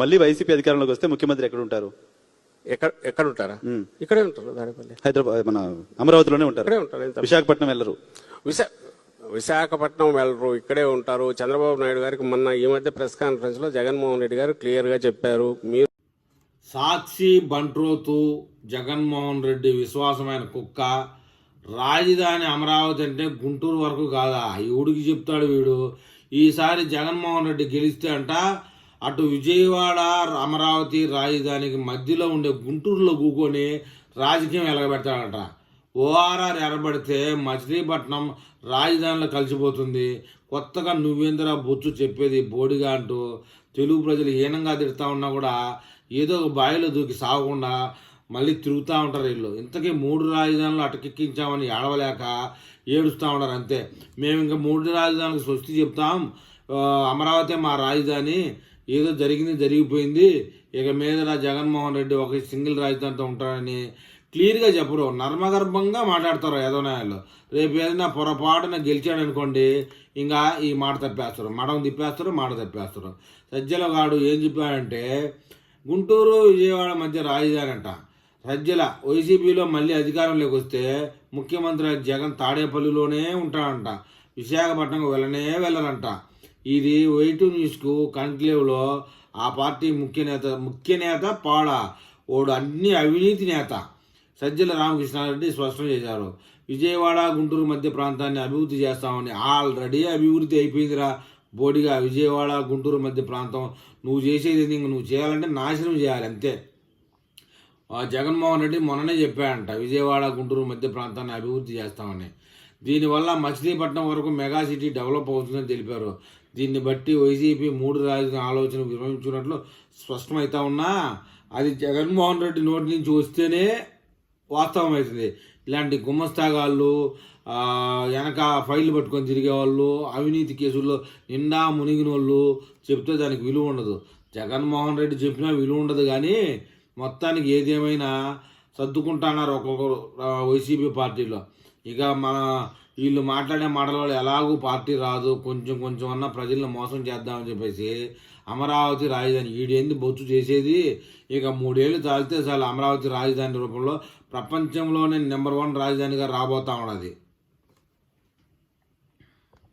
మళ్ళీ వైసీపీ అధికారంలోకి వస్తే ముఖ్యమంత్రి ఎక్కడ ఉంటారు? ఎక్కడ ఎక్కడ ఉంటారా. ఇక్కడే ఉంటారు దానిపల్లి. హైదరాబాద్ మన అమరావతిలోనే ఉంటారు. ఇక్కడే ఉంటారు ఎంత విశాఖపట్నం వెళ్ళరు. విశా విశాఖపట్నం వెళ్ళరు ఇక్కడే ఉంటారు. చంద్రబాబు నాయుడు గారికి మొన్న ఈ మధ్య ప్రెస్ కాన్ఫరెన్స్లో జగన్మోహన్ రెడ్డి గారు క్లియర్గా చెప్పారు. మీరు సాక్షి బంట్రోతు జగన్మోహన్ రెడ్డి విశ్వాసమైన కుక్క. రాజధాని అమరావతి అంటే గుంటూరు వరకు కాదా? ఎవడికి చెప్తాడు వీడు. ఈసారి జగన్మోహన్ రెడ్డి గెలిస్తే అంట అటు విజయవాడ అమరావతి రాజధానికి మధ్యలో ఉండే గుంటూరులో కూకొని రాజకీయం వెలగబెడతాడంట ఓఆర్ఆర్ ఎరబడితే మచిలీపట్నం రాజధానిలో కలిసిపోతుంది. కొత్తగా నువ్వేంద్ర బొచ్చు చెప్పేది బోడిగా అంటూ తెలుగు ప్రజలు హీనంగా తిడతా ఉన్నా కూడా ఏదో ఒక బావిలో దూకి సాగకుండా మళ్ళీ తిరుగుతూ ఉంటారు వీళ్ళు. ఇంతకీ మూడు రాజధానులు అటకెక్కించామని ఏడవలేక ఏడుస్తూ ఉంటారు అంతే. మేము ఇంకా మూడు రాజధానులకు స్వస్తి చెప్తాం. అమరావతి మా రాజధాని ఏదో జరిగింది జరిగిపోయింది. ఇక మీద జగన్మోహన్ రెడ్డి ఒక సింగిల్ రాజధానితో ఉంటాడని క్లియర్గా చెప్పరు. నర్మగర్భంగా మాట్లాడతారు ఏదోనాయాలు రేపు ఏదైనా పొరపాటున గెలిచాడు అనుకోండి ఇంకా ఈ మాట తప్పేస్తారు. మడం తిప్పేస్తారు మాట తప్పేస్తారు. సజ్జల గాడు ఏం చెప్పాడంటే గుంటూరు విజయవాడ మధ్య రాజధాని అంట. సజ్జల వైసీపీలో మళ్ళీ అధికారంలోకి వస్తే ముఖ్యమంత్రి జగన్ తాడేపల్లిలోనే ఉంటాడంట. విశాఖపట్నంకు వెళ్ళనే వెళ్ళరంట ఇది వైటు న్యూస్కు కాన్క్లేవ్లో ఆ పార్టీ ముఖ్య నేత ముఖ్య నేత పాడ? ఓడు అన్ని అవినీతి నేత. సజ్జల రామకృష్ణారెడ్డి స్పష్టం చేశారు. విజయవాడ గుంటూరు మధ్య ప్రాంతాన్ని అభివృద్ధి చేస్తామని ఆల్రెడీ అభివృద్ధి అయిపోయిందిరా. బోడిగా విజయవాడ గుంటూరు మధ్య ప్రాంతం. నువ్వు చేసేది ఏంది? ఇంక నువ్వు చేయాలంటే నాశనం చేయాలి అంతే. జగన్మోహన్ రెడ్డి మొన్ననే చెప్పాడంట విజయవాడ గుంటూరు మధ్య ప్రాంతాన్ని అభివృద్ధి చేస్తామని. దీనివల్ల మచిలీపట్నం వరకు మెగా సిటీ డెవలప్ అవుతుందని తెలిపారు. దీన్ని బట్టి వైసీపీ మూడు రాజధాని ఆలోచన విరమించుకున్నట్లు స్పష్టమవుతా ఉన్నా అది జగన్మోహన్ రెడ్డి నోటి నుంచి వస్తేనే వాస్తవం అవుతుంది ఇలాంటి గుమ్మస్తాగాళ్ళు వెనక ఫైళ్ళు పట్టుకొని తిరిగే వాళ్ళు అవినీతి కేసుల్లో నిండా మునిగిన వాళ్ళు చెప్తే దానికి విలువ ఉండదు. జగన్మోహన్ రెడ్డి చెప్పినా విలువ ఉండదు కానీ మొత్తానికి ఏదేమైనా సర్దుకుంటున్నారు ఒక్కొక్కరు వైసీపీ పార్టీలో. ఇక మన వీళ్ళు మాట్లాడే మాటల వల్ల ఎలాగూ పార్టీ రాదు కొంచెం కొంచెం అన్న ప్రజలను మోసం చేద్దామని చెప్పేసి అమరావతి రాజధాని వీడేంది బొచ్చు చేసేది? ఇక మూడేళ్ళు తాగితే చాలు అమరావతి రాజధాని రూపంలో ప్రపంచంలోనే నెంబర్ వన్ రాజధానిగా రాబోతా ఉన్నది.